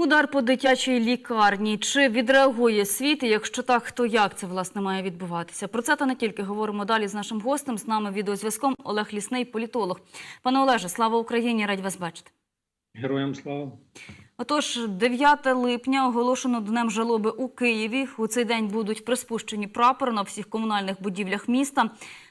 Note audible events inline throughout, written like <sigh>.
Удар по дитячій лікарні. Чи відреагує світ? І якщо так, то як це власне має відбуватися? Про це та не тільки говоримо далі з нашим гостем. З нами відеозв'язком Олег Лісний, політолог. Пане Олеже, слава Україні! Раді вас бачити. Героям слава. Отож, 9 липня оголошено днем жалоби у Києві. У цей день будуть приспущені прапори на всіх комунальних будівлях міста.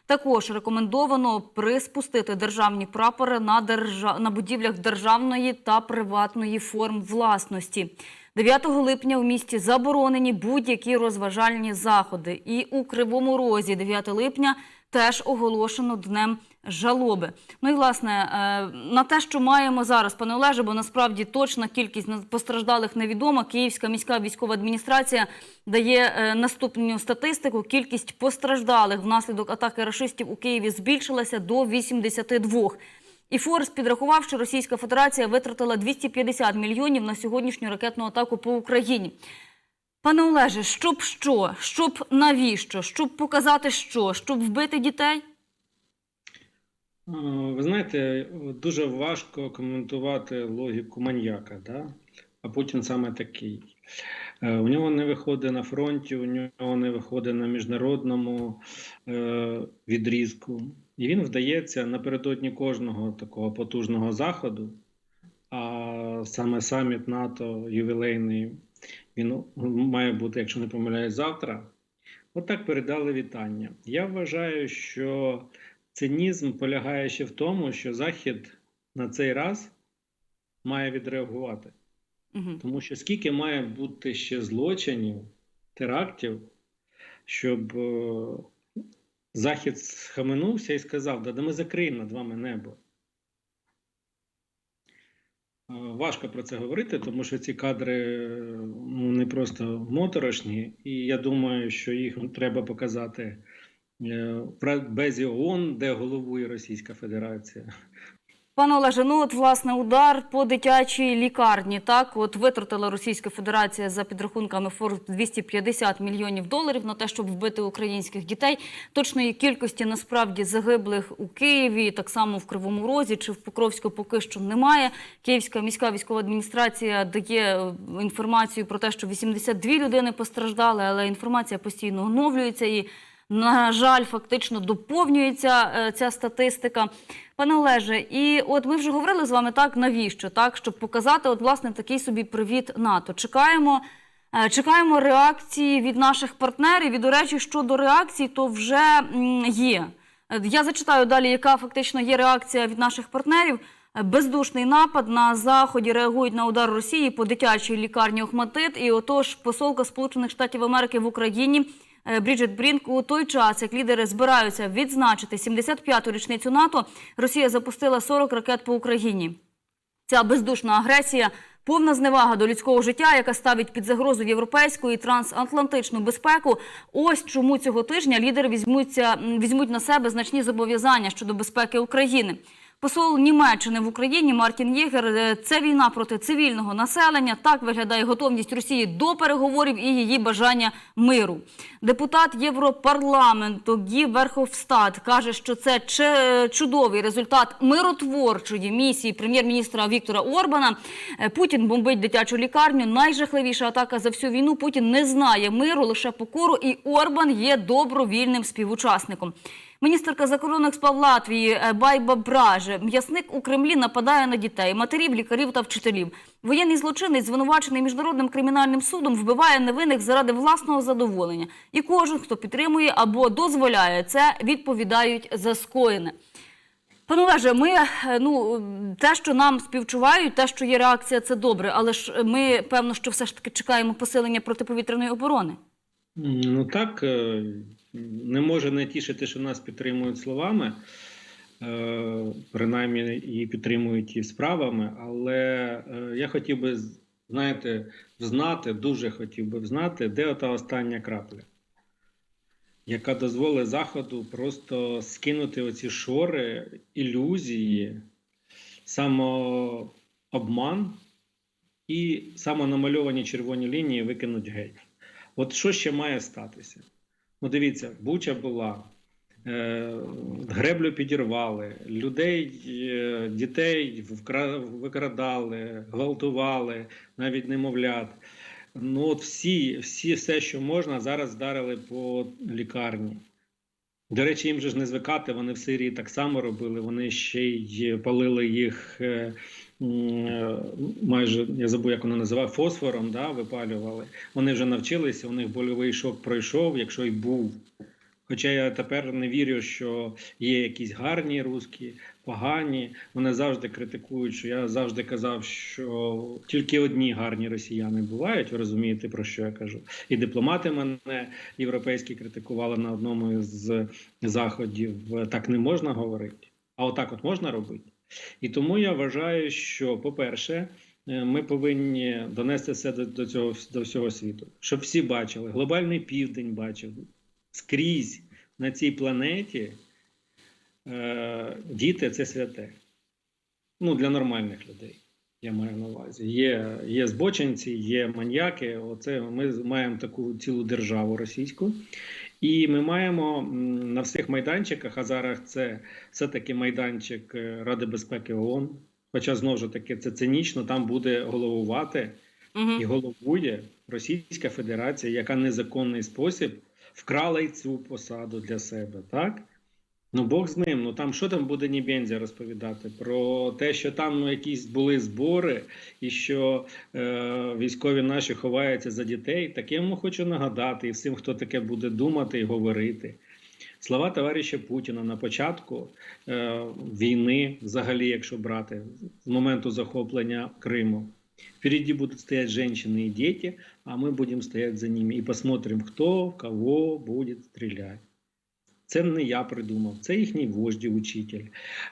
Також рекомендовано приспустити державні прапори на, держа... на будівлях державної та приватної форм власності. 9 липня у місті заборонені будь-які розважальні заходи. І у Кривому Розі 9 липня теж оголошено днем жалоби. Ну і власне е, на те, що маємо зараз, пане Олеже, бо насправді точна кількість постраждалих невідома. Київська міська військова адміністрація дає е, наступну статистику. Кількість постраждалих внаслідок атаки рашистів у Києві збільшилася до 82. І Форс підрахував, що Російська Федерація витратила 250 мільйонів на сьогоднішню ракетну атаку по Україні. Пане Олеже, щоб що? Щоб навіщо? Щоб показати що? Щоб вбити дітей? Ви знаєте, дуже важко коментувати логіку маньяка, да? а Путін саме такий. Е, У нього не виходить на фронті, у нього не виходить на міжнародному е, відрізку. І він вдається напередодні кожного такого потужного заходу, а саме саміт НАТО ювілейний, він має бути, якщо не помиляюсь, завтра. Отак передали вітання. Я вважаю, що цинізм полягає ще в тому, що Захід на цей раз має відреагувати. Угу. Тому що скільки має бути ще злочинів, терактів, щоб е, Захід схаменувся і сказав, да, да ми закриємо над вами небо. Е, Важко про це говорити, тому що ці кадри е, ну, не просто моторошні, і я думаю, що їх треба показати е, в ООН, де головує Російська Федерація. Пане Олеже, ну от власне удар по дитячій лікарні. Так, от витратила Російська Федерація за підрахунками Форбс 250 мільйонів доларів на те, щоб вбити українських дітей. Точної кількості насправді загиблих у Києві, так само в Кривому Розі чи в Покровську поки що немає. Київська міська військова адміністрація дає е, інформацію про те, що 82 людини постраждали, але інформація постійно оновлюється і. На жаль, фактично доповнюється е, ця статистика. Пане Олеже, і от ми вже говорили з вами так, навіщо? Так, щоб показати, от, власне, такий собі привіт НАТО. Чекаємо, е, чекаємо реакції від наших партнерів. І, до речі, щодо реакцій, то вже є. Я зачитаю далі, яка фактично є реакція від наших партнерів. Бездушний напад на заході реагують на удар Росії по дитячій лікарні Охматит. І отож, посолка Сполучених Штатів Америки в Україні Бріджит Брінк у той час, як лідери збираються відзначити 75-ту річницю НАТО, Росія запустила 40 ракет по Україні. Ця бездушна агресія повна зневага до людського життя, яка ставить під загрозу європейську і трансатлантичну безпеку. Ось чому цього тижня лідери візьмуться візьмуть на себе значні зобов'язання щодо безпеки України. Посол Німеччини в Україні Мартін Єгер е, це війна проти цивільного населення. Так виглядає готовність Росії до переговорів і її бажання миру. Депутат Європарламенту Гі Верховстат каже, що це че- чудовий результат миротворчої місії прем'єр-міністра Віктора Орбана. Е, Путін бомбить дитячу лікарню. Найжахливіша атака за всю війну. Путін не знає миру, лише покору, і Орбан є добровільним співучасником. Міністерка закордонних справ Латвії е, Байба Браже. М'ясник у Кремлі нападає на дітей, матерів, лікарів та вчителів. Воєнний злочинець, звинувачений міжнародним кримінальним судом, вбиває невинних заради власного задоволення. І кожен, хто підтримує або дозволяє це, відповідають за скоєне. Пане Олеже, ми е, ну те, що нам співчувають, те, що є реакція, це добре. Але ж ми певно, що все ж таки чекаємо посилення протиповітряної оборони. Ну так, е, не може не тішити, що нас підтримують словами, е, принаймні і підтримують і справами. Але е, я хотів би, знаєте, знати, дуже хотів би знати, де ота остання крапля, яка дозволить Заходу просто скинути оці шори, ілюзії, самообман і самонамальовані червоні лінії викинуть геть. От що ще має статися? Ну, дивіться, Буча була, е, греблю підірвали, людей, е, дітей викрадали, гвалтували, навіть немовлят. Ну, от всі, всі, все, що можна, зараз вдарили по лікарні. До речі, їм же ж не звикати, вони в Сирії так само робили. Вони ще й палили їх е, майже, я забув, як воно називає, фосфором, да, випалювали. Вони вже навчилися, у них больовий шок пройшов, якщо й був. Хоча я тепер не вірю, що є якісь гарні русські, погані. Вони завжди критикують, що я завжди казав, що тільки одні гарні росіяни бувають. Ви розумієте, про що я кажу? І дипломати мене європейські критикували на одному з заходів. Так не можна говорити, а отак от можна робити. І тому я вважаю, що, по-перше, е, ми повинні донести все до, цього до всього світу, щоб всі бачили. Глобальний південь бачив скрізь на цій планеті е, діти це святе. Ну, для нормальних людей. Я маю на увазі. Є, є збочинці, є маньяки. Оце ми маємо таку цілу державу російську. І ми маємо на всіх майданчиках, а зараз це все-таки майданчик е, Ради безпеки ООН. Хоча знову ж таки це цинічно, там буде головувати Угу. і головує Російська Федерація, яка незаконний спосіб вкрала й цю посаду для себе, так? Ну, Бог з ним. Ну там що там буде Нібензя розповідати? Про те, що там ну, якісь були збори, і що е, військові наші ховаються за дітей. Так я йому хочу нагадати і всім, хто таке буде думати і говорити. Слова товариша Путіна на початку е, війни, взагалі, якщо брати, з моменту захоплення Криму. Впереди будут стоять женщины и дети, а мы будем стоять за ними и посмотрим, хто в кого буде стріляти. Це не я придумав, це їхній вождь, учитель.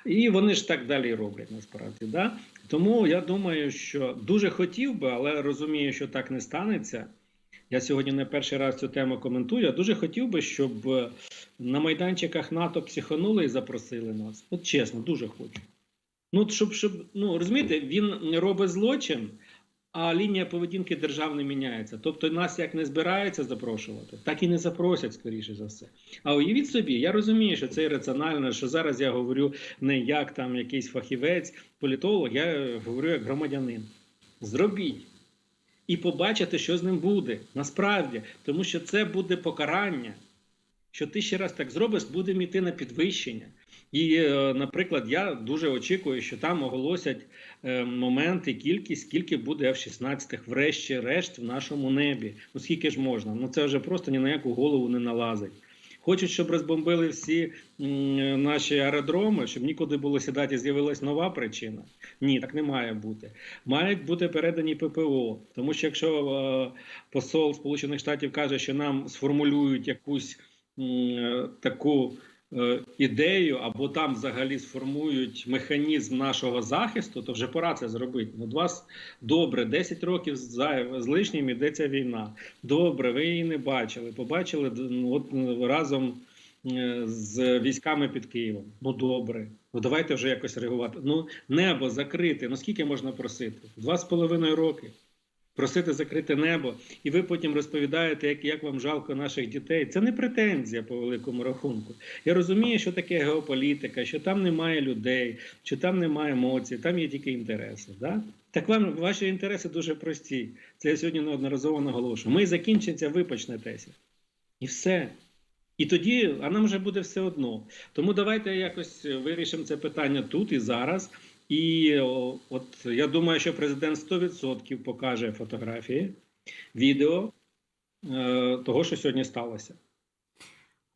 І вони ж так далі роблять насправді. Да? Тому я думаю, що дуже хотів би, але розумію, що так не станеться. Я сьогодні не перший раз цю тему коментую. Я дуже хотів би, щоб е, на майданчиках НАТО психанули і запросили нас. От чесно, дуже хочу. Ну, щоб, щоб ну розумієте, він робить злочин, а лінія поведінки держав не міняється. Тобто нас як не збираються запрошувати, так і не запросять, скоріше за все. А уявіть собі, я розумію, що це ірраціонально, що зараз я говорю не як там якийсь фахівець, політолог, я говорю як громадянин. Зробіть. І побачите, що з ним буде насправді, тому що це буде покарання. Що ти ще раз так зробиш, будемо йти на підвищення. І, е, наприклад, я дуже очікую, що там оголосять е, момент і кількість, скільки буде F-16, врешті-решт, в нашому небі. Ну скільки ж можна? Ну це вже просто ні на яку голову не налазить. Хочуть, щоб розбомбили всі наші аеродроми, щоб нікуди було сідати, з'явилась нова причина. Ні, так не має бути. Мають бути передані ППО. Тому що якщо е, посол Сполучених Штатів каже, що нам сформулюють якусь таку ідею, або там взагалі сформують механізм нашого захисту, то вже пора це зробити. Ну, два добре, 10 років з лишнім йдеться війна. Добре, ви її не бачили. Побачили ну, от е, разом е, з військами під Києвом. Ну добре. Ну давайте вже якось реагувати. Ну, небо закрите. Ну скільки можна просити? Два з половиною роки. Просити закрити небо, і ви потім розповідаєте, як, як вам жалко наших дітей. Це не претензія по великому рахунку. Я розумію, що таке геополітика, що там немає людей, що там немає емоцій, там є тільки інтереси. Да? Так вам ваші інтереси дуже прості. Це я сьогодні неодноразово наголошую. Ми закінчиться, ви почнетеся. І все. І тоді, а нам вже буде все одно. Тому давайте якось вирішимо це питання тут і зараз. І от я думаю, що президент 100% покаже фотографії, відео е, того, що сьогодні сталося.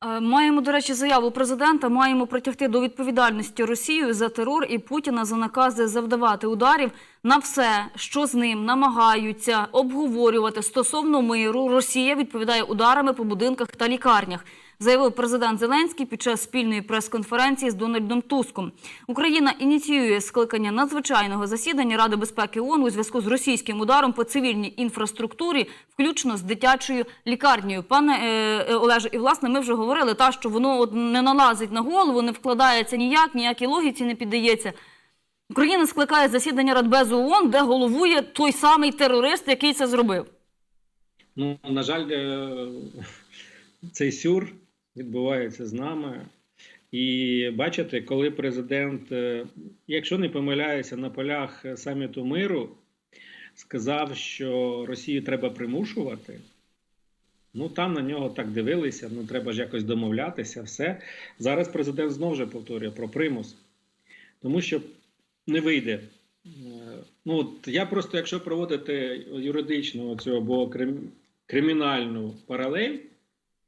Е, Маємо, до речі, заяву президента. Маємо притягти до відповідальності Росію за терор і Путіна за накази завдавати ударів на все, що з ним намагаються обговорювати стосовно миру. Росія відповідає ударами по будинках та лікарнях. Заявив президент Зеленський під час спільної прес-конференції з Дональдом Туском. Україна ініціює скликання надзвичайного засідання Ради безпеки ООН у зв'язку з російським ударом по цивільній інфраструктурі, включно з дитячою лікарнею. Пане е, е, Олеже, і власне ми вже говорили, та що воно не налазить на голову, не вкладається ніяк, ніякій логіці не піддається. Україна скликає засідання Радбезу ООН, де головує той самий терорист, який це зробив. Ну, на жаль, е, цей сюр відбувається з нами. І бачите, коли президент, е, якщо не помиляюся, на полях саміту миру сказав, що Росію треба примушувати. Ну там на нього так дивилися. Ну треба ж якось домовлятися. Все зараз президент знову ж повторює про примус, тому що не вийде. Е, Ну от я просто, якщо проводити юридичну цю або крим- кримінальну паралель,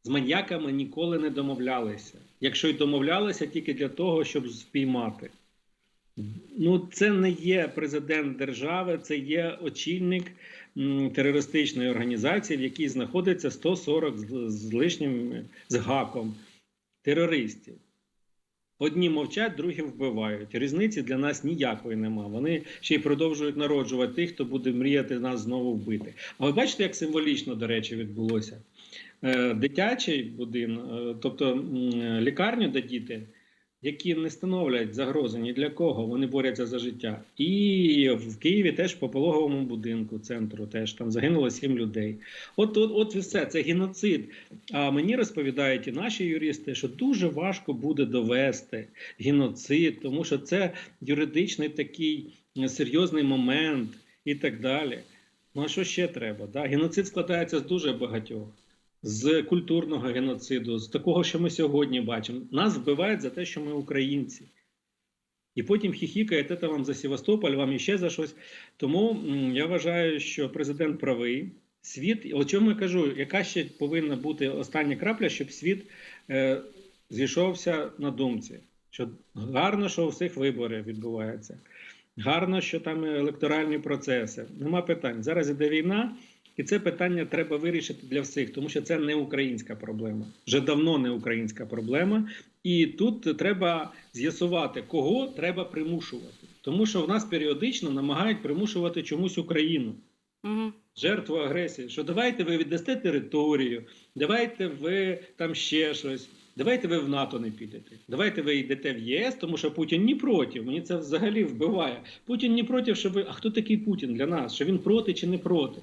з маньяками ніколи не домовлялися. Якщо й домовлялися, тільки для того, щоб спіймати. Ну, це не є президент держави, це є очільник терористичної організації, в якій знаходиться 140 з, лишнім з гаком терористів. Одні мовчать, другі вбивають. Різниці для нас ніякої нема. Вони ще й продовжують народжувати тих, хто буде мріяти нас знову вбити. А ви бачите, як символічно, до речі, відбулося? Е, Дитячий будинок, е, тобто лікарню, де діти, які не становлять загрози ні для кого, вони борються за життя. І в Києві теж по пологовому будинку, центру, теж там загинуло сім людей. От, от, от і все, це геноцид. А мені розповідають і наші юристи, що дуже важко буде довести геноцид, тому що це юридичний такий серйозний момент і так далі. Ну а що ще треба? Да? Геноцид складається з дуже багатьох. З культурного геноциду, з такого, що ми сьогодні бачимо. Нас вбивають за те, що ми українці. І потім хіхікають, це вам за Севастополь, вам іще за щось. Тому я вважаю, що президент правий. Світ, о чому я кажу, яка ще повинна бути остання крапля, щоб світ е, зійшовся на думці. Що гарно, що у всіх вибори відбуваються. Гарно, що там електоральні процеси. Нема питань. Зараз іде війна, і це питання треба вирішити для всіх, тому що це не українська проблема. Вже давно не українська проблема. І тут треба з'ясувати, кого треба примушувати. Тому що в нас періодично намагають примушувати чомусь Україну Угу. жертву агресії, що давайте ви віддасте територію, давайте ви там ще щось, давайте ви в НАТО не підете, давайте ви йдете в ЄС, тому що Путін не проти. Мені це взагалі вбиває. Путін не проти, що ви. А хто такий Путін для нас? Що він проти чи не проти?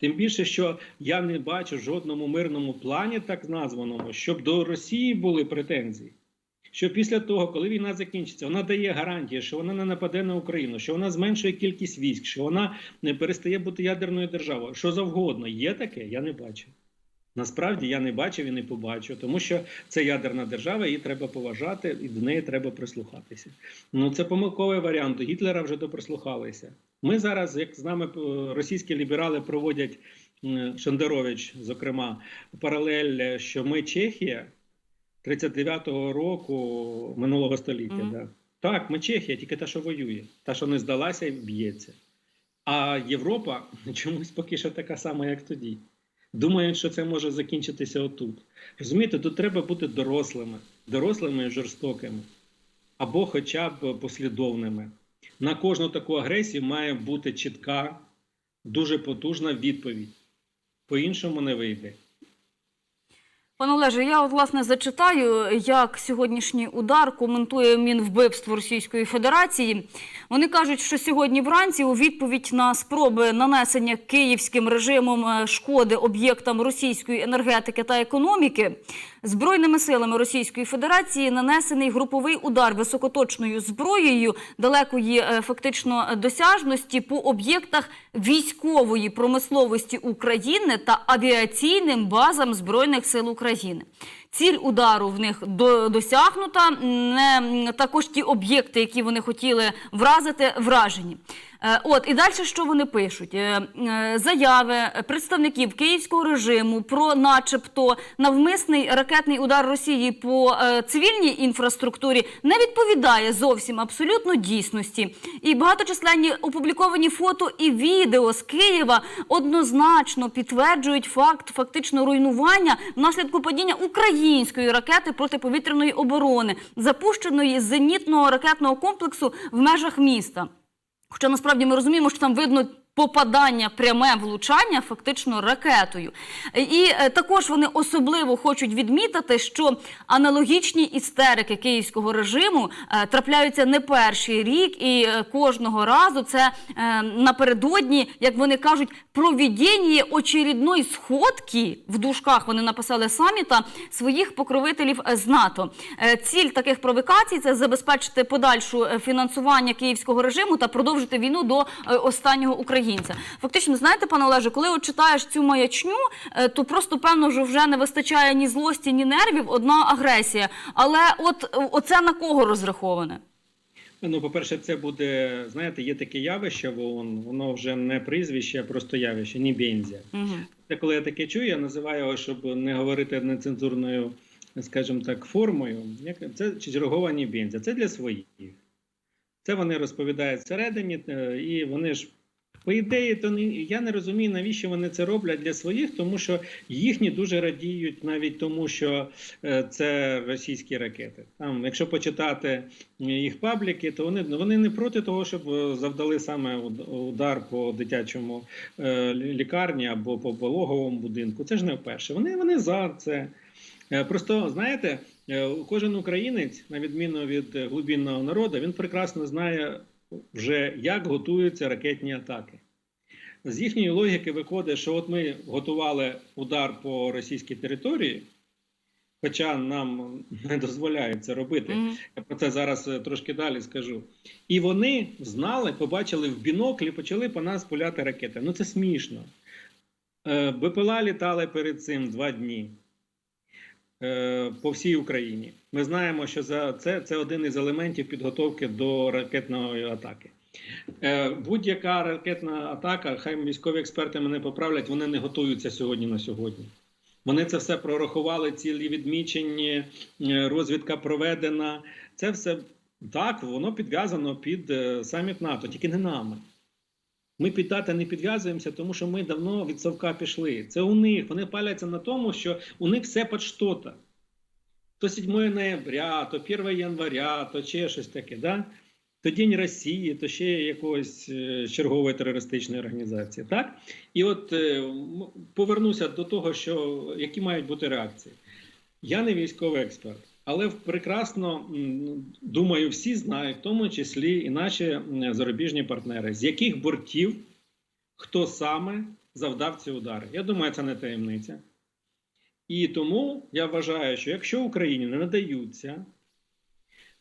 Тим більше, що я не бачу жодному мирному плані, так названому, щоб до Росії були претензії. Що після того, коли війна закінчиться, вона дає гарантії, що вона не нападе на Україну, що вона зменшує кількість військ, що вона не перестає бути ядерною державою. Що завгодно є таке, я не бачу. Насправді я не бачив і не побачу, тому що це ядерна держава, її треба поважати, і до неї треба прислухатися. Ну це помилковий варіант. До Гітлера вже доприслухалися. Ми зараз, як з нами е, російські ліберали проводять Шендерович, зокрема, паралель, що ми Чехія 39-го року минулого століття. Мгм. Да. Так, ми Чехія, тільки та, що воює, та, що не здалася і б'ється. А Європа <laughs> чомусь поки що така сама, як тоді. Думають, що це може закінчитися отут. Розумієте, тут треба бути дорослими, дорослими і жорстокими, або хоча б послідовними. На кожну таку агресію має бути чітка, дуже потужна відповідь. По-іншому не вийде. Пане Олеже, я от власне зачитаю, як сьогоднішній удар коментує Мінвбивство Російської Федерації. Вони кажуть, що сьогодні вранці у відповідь на спроби нанесення київським режимом е, шкоди об'єктам російської енергетики та економіки збройними силами Російської Федерації нанесений груповий удар високоточною зброєю далекої е, фактично досяжності по об'єктах військової промисловості України та авіаційним базам збройних сил України. Ціль удару в них до- досягнута. Не також ті об'єкти, які вони хотіли вразити, вражені. Е, От і далі, що вони пишуть? Е, е, Заяви представників київського режиму про, начебто, навмисний ракетний удар Росії по цивільній інфраструктурі не відповідає зовсім абсолютно дійсності. І багаточисленні опубліковані фото і відео з Києва однозначно підтверджують факт фактично руйнування внаслідку падіння української ракети протиповітряної оборони, запущеної з зенітного ракетного комплексу в межах міста. Хоча насправді ми розуміємо, що там видно попадання, пряме влучання фактично ракетою. І е, також вони особливо хочуть відмітити, що аналогічні істерики київського режиму е, трапляються не перший рік, і е, кожного разу це напередодні, як вони кажуть, проведення очередної сходки в дужках вони написали саміта своїх покровителів з НАТО. Ціль таких провокацій це забезпечити подальшу фінансування київського режиму та продовжити війну до останнього українця. Фактично, знаєте, пане Олеже, коли от читаєш цю маячню, е, то просто певно, що вже не вистачає ні злості, ні нервів, одна агресія. Але от е, оце на кого розраховане? Ну, по-перше, це буде, знаєте, є таке явище в ООН, воно вже не прізвище, а просто явище, ні бензя. Угу. Це коли я таке чую, я називаю його, щоб не говорити нецензурною, скажімо так, формою. Це чергова нібензя. Це для своїх. Це вони розповідають всередині, е, і вони ж. По ідеї, то не, я не розумію, навіщо вони це роблять для своїх, тому що їхні дуже радіють навіть тому, що е, це російські ракети. Там, якщо почитати е, їх пабліки, то вони, вони не проти того, щоб е, завдали саме удар по дитячому лікарні або по пологовому будинку. Це ж не вперше. Вони, вони за це. Просто знаєте, кожен українець, на відміну від глибинного народу, він прекрасно знає вже, як готуються ракетні атаки. З їхньої логіки виходить, що от ми готували удар по російській території, хоча нам не дозволяють це робити. Мгм. Я про це зараз е, трошки далі скажу. І вони знали, побачили в біноклі, почали по нас пуляти ракети. Ну це смішно. Е, БПЛА літали перед цим два дні е, по всій Україні. Ми знаємо, що за це, це один із елементів підготовки до ракетної атаки. Е, Будь-яка ракетна атака, хай військові експерти мене поправлять, вони не готуються сьогодні на сьогодні. Вони це все прорахували, цілі відмічені, е, розвідка проведена. Це все так, воно підв'язано під е, саміт НАТО, тільки не нами. Ми під дати не підв'язуємося, тому що ми давно від совка пішли. Це у них. Вони паляться на тому, що у них все під що-то. То 7 ноября, то 1 января, то ще щось таке. Да? То День Росії, то ще якоїсь е, чергової терористичної організації. Так? І от е, повернуся до того, що які мають бути реакції. Я не військовий експерт, але прекрасно думаю, всі знають, в тому числі і наші зарубіжні партнери, з яких бортів хто саме завдав ці удари. Я думаю, це не таємниця. І тому я вважаю, що якщо Україні не надаються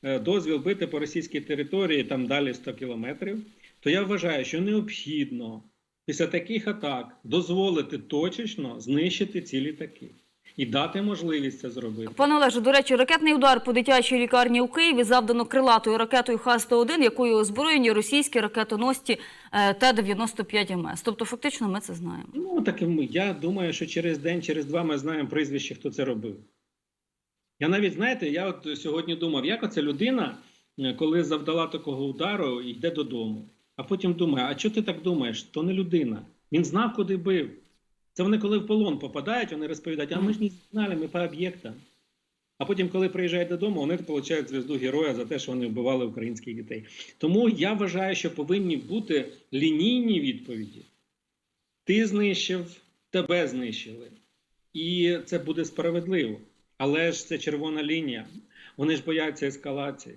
дозвіл бити по російській території там далі 100 кілометрів, то я вважаю, що необхідно після таких атак дозволити точечно знищити ці літаки і дати можливість це зробити. Пане Олеже, до речі, ракетний удар по дитячій лікарні у Києві завдано крилатою ракетою Х-101, якою озброєні російські ракетоносці е, Т-95 МС. Тобто, фактично, ми це знаємо. Ну так я думаю, що через день, через два ми знаємо прізвище, хто це робив. Я навіть знаєте, я от сьогодні думав, як оця людина, е, коли завдала такого удару, йде додому. А потім думає, а чого ти так думаєш? То не людина. Він знав, куди бив. Це вони, коли в полон попадають, вони розповідають, а ми ж не знали, ми по об'єктам. А потім, коли приїжджають додому, вони отримують зв'язку героя за те, що вони вбивали українських дітей. Тому я вважаю, що повинні бути лінійні відповіді. Ти знищив, тебе знищили. І це буде справедливо. Але ж це червона лінія. Вони ж бояться ескалації.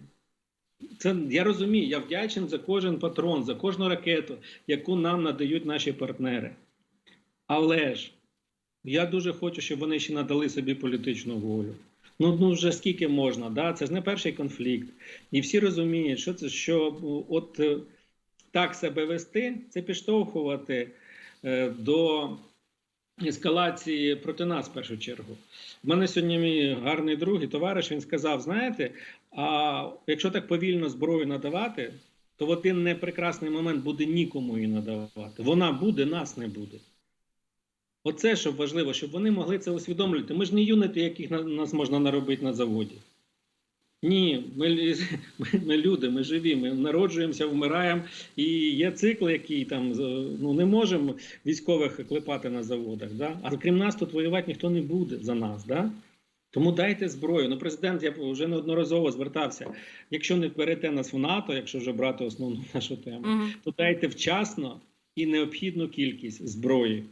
Це я розумію, я вдячний за кожен патрон, за кожну ракету, яку нам надають наші партнери. Але ж я дуже хочу, щоб вони ще надали собі політичну волю. Ну, ну вже скільки можна, да? це ж не перший конфлікт. І всі розуміють, що це що от е, так себе вести, це підштовхувати е, до ескалації проти нас в першу чергу. У мене сьогодні мій гарний друг і товариш він сказав: знаєте, а якщо так повільно зброю надавати, то в один непрекрасний момент буде нікому її надавати. Вона буде, нас не буде. Оце що важливо, щоб вони могли це усвідомлювати. Ми ж не юнити, яких нас можна наробити на заводі. Ні, <laughs> ми, ми, люди, ми живі, ми народжуємося, вмираємо. І є цикл, який там ну не можемо військових клепати на заводах. Да? А крім нас, тут воювати ніхто не буде за нас. Да? Тому дайте зброю. Ну, президент, я вже неодноразово звертався. Якщо не берете нас в НАТО, якщо вже брати основну <laughs> нашу тему, Угу. то дайте вчасно і необхідну кількість зброї.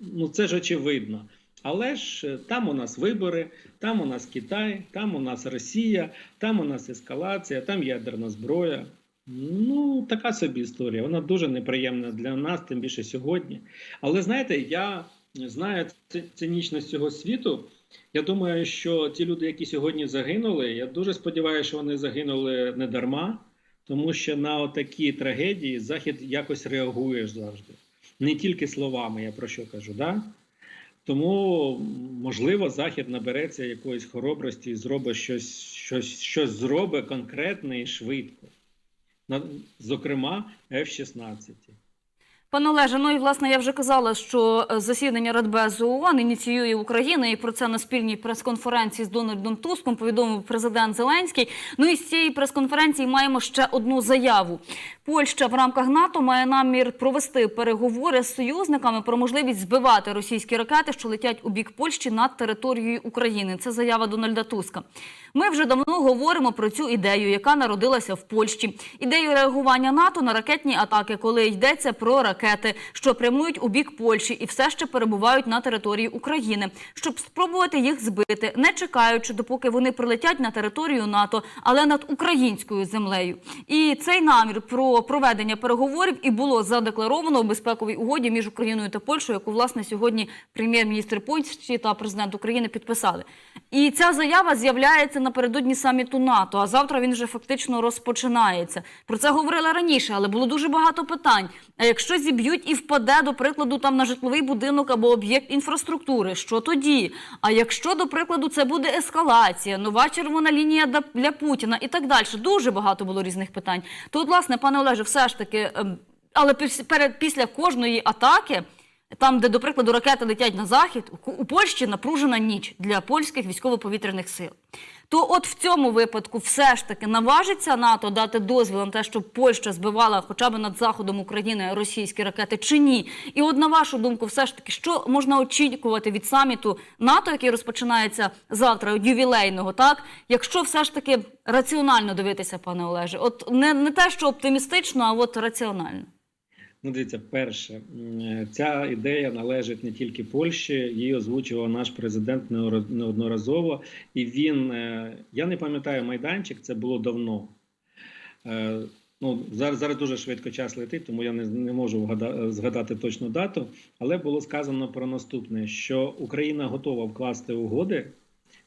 Ну, це ж очевидно. Але ж е, там у нас вибори, там у нас Китай, там у нас Росія, там у нас ескалація, там ядерна зброя. Ну, така собі історія. Вона дуже неприємна для нас, тим більше сьогодні. Але знаєте, я знаю цинічність цього світу. Я думаю, що ті люди, які сьогодні загинули, я дуже сподіваюся, що вони загинули не дарма, тому що на такі трагедії Захід якось реагує завжди. Не тільки словами, я про що кажу, да? Тому, можливо, Захід набереться якоїсь хоробрості і зробить щось, щось, щось зробить конкретне і швидко. Зокрема, F-16. Пане Олеже, ну і власне я вже казала, що е, засідання Радбезу ООН ініціює Україна, і про це на спільній прес-конференції з Дональдом Туском повідомив президент Зеленський. Ну і з цієї прес-конференції маємо ще одну заяву. Польща в рамках НАТО має намір провести переговори з союзниками про можливість збивати російські ракети, що летять у бік Польщі над територією України. Це заява Дональда Туска. Ми вже давно говоримо про цю ідею, яка народилася в Польщі. Ідею реагування НАТО на ракетні атаки, коли йдеться про ракети, що прямують у бік Польщі і все ще перебувають на території України, щоб спробувати їх збити, не чекаючи, допоки вони прилетять на територію НАТО, але над українською землею. І цей намір про проведення переговорів і було задекларовано у безпековій угоді між Україною та Польщею, яку власне сьогодні прем'єр-міністр Польщі та президент України підписали. І ця заява з'являється напередодні саміту НАТО. А завтра він вже фактично розпочинається. Про це говорили раніше, але було дуже багато питань. А якщо зіб'ють і впаде, до прикладу, там на житловий будинок або об'єкт інфраструктури, що тоді? А якщо, до прикладу, це буде ескалація, нова червона лінія для Путіна і так далі. Дуже багато було різних питань. То, власне, пане Олеже, все ж таки, ем, але після кожної атаки. Там, де, до прикладу, ракети летять на захід, у Польщі напружена ніч для польських військово-повітряних сил. То от в цьому випадку все ж таки наважиться НАТО дати дозвіл на те, щоб Польща збивала хоча б над заходом України російські ракети чи ні? І от на вашу думку, все ж таки, що можна очікувати від саміту НАТО, який розпочинається завтра, ювілейного, так? Якщо все ж таки раціонально дивитися, пане Олеже, от не, не те, що оптимістично, а от раціонально. Ну, дивіться, перше, ця ідея належить не тільки Польщі, її озвучував наш президент неодноразово. І він, е, я не пам'ятаю майданчик, це було давно. Е, Ну, зараз, зараз дуже швидко час летить, тому я не, не можу вгада- згадати точну дату. Але було сказано про наступне: що Україна готова вкласти угоди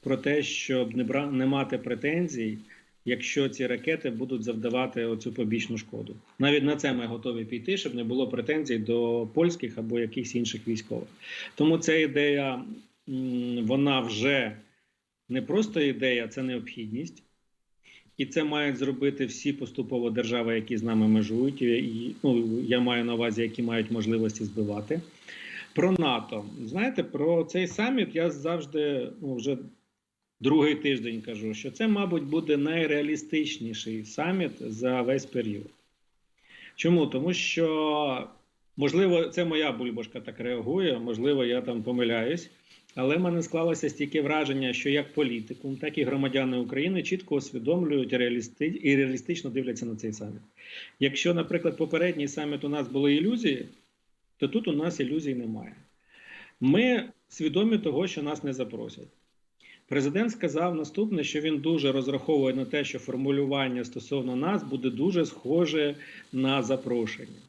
про те, щоб не, бра, не мати претензій, якщо ці ракети будуть завдавати оцю побічну шкоду. Навіть на це ми готові піти, щоб не було претензій до польських або якихось інших військових. Тому ця ідея вона вже не просто ідея, це необхідність. І це мають зробити всі поступово держави, які з нами межують. І, ну, я маю на увазі, які мають можливості збивати. Про НАТО. Знаєте, про цей саміт я завжди ну, вже другий тиждень кажу, що це, мабуть, буде найреалістичніший саміт за весь період. Чому? Тому що, можливо, це моя бульбашка так реагує, можливо, я там помиляюсь. Але в мене склалося стільки враження, що як політикум, так і громадяни України чітко усвідомлюють реалісти... і реалістично дивляться на цей саміт. Якщо, наприклад, попередній саміт у нас були ілюзії, то тут у нас ілюзій немає. Ми свідомі того, що нас не запросять. Президент сказав наступне, що він дуже розраховує на те, що формулювання стосовно нас буде дуже схоже на запрошення.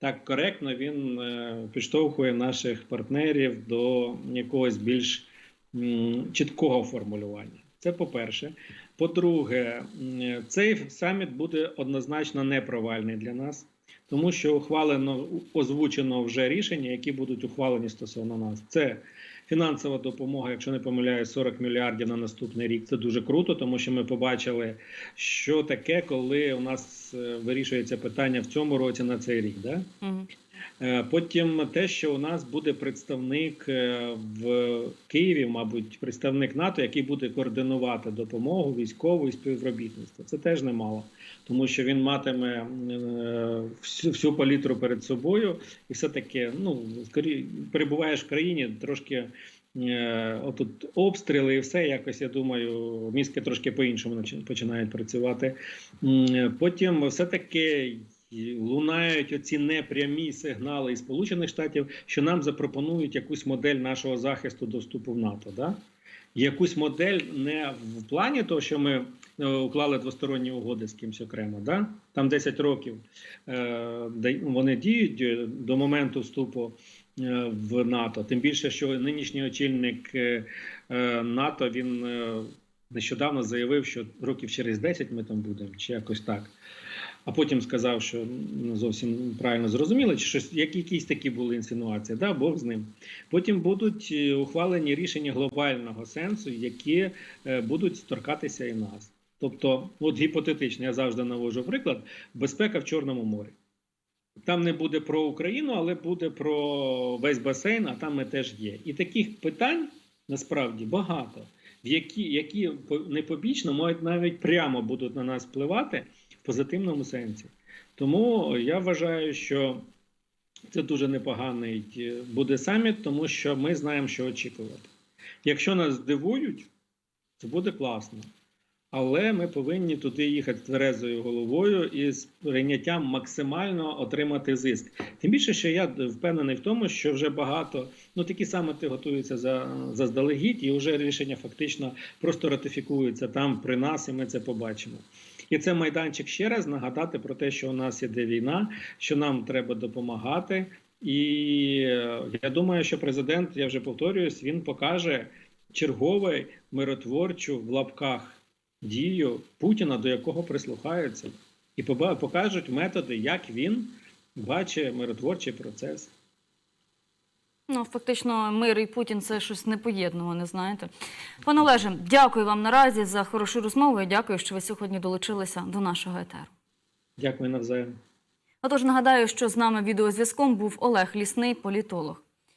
Так коректно він е, підштовхує наших партнерів до якогось більш чіткого формулювання. Це по-перше. По-друге, цей саміт буде однозначно непровальний для нас, тому що ухвалено озвучено вже рішення, які будуть ухвалені стосовно нас. Це фінансова допомога, якщо не помиляю, 40 мільярдів на наступний рік. Це дуже круто, тому що ми побачили, що таке, коли у нас е, вирішується питання в цьому році на цей рік. Да? Угу. Е, Потім те, що у нас буде представник е, в Києві, мабуть, представник НАТО, який буде координувати допомогу військову і співробітництво. Це теж немало, тому що він матиме е, всю, всю палітру перед собою, і все таки, ну перебуваєш в країні трошки. Отут обстріли і все якось, я думаю, мізки трошки по-іншому починають працювати. Потім все-таки і лунають оці непрямі сигнали із Сполучених Штатів, що нам запропонують якусь модель нашого захисту до вступу в НАТО. Да? Якусь модель не в плані того, що ми е, уклали двосторонні угоди з кимось окремо. Да? Там 10 років е, вони діють е, до моменту вступу е, в НАТО. Тим більше, що нинішній очільник НАТО він нещодавно заявив, що років через 10 ми там будемо, чи якось так. А потім сказав, що не зовсім правильно зрозуміло, чи щось, як, якісь такі були інсинуації, да, Бог з ним. Потім будуть е, ухвалені рішення глобального сенсу, які е, будуть торкатися і нас. Тобто, от гіпотетично, я завжди навожу приклад: безпека в Чорному морі. Там не буде про Україну, але буде про весь басейн, а там ми теж є. І таких питань насправді багато, в які, які не побічно, можуть навіть прямо будуть на нас впливати позитивному сенсі. Тому я вважаю, що це дуже непоганий е, буде саміт, тому що ми знаємо, що очікувати. Якщо нас здивують, це буде класно. Але ми повинні туди їхати тверезою головою і з прийняттям максимально отримати зиск. Тим більше, що я впевнений в тому, що вже багато, ну такі саміти готуються за, заздалегідь, і вже рішення фактично просто ратифікуються там при нас, і ми це побачимо. І це майданчик ще раз нагадати про те, що у нас іде війна, що нам треба допомагати. І е, я думаю, що президент, я вже повторююсь, він покаже черговий миротворчу в лапках дію Путіна, до якого прислухаються, і покажуть методи, як він бачить миротворчий процес. Ну, фактично, мир і Путін це щось непоєднуване, знаєте. Пане Олеже, дякую вам наразі за хорошу розмову і дякую, що ви сьогодні долучилися до нашого етеру. Дякую навзаєм. Отож, нагадаю, що з нами відеозв'язком був Олег Лісний, політолог.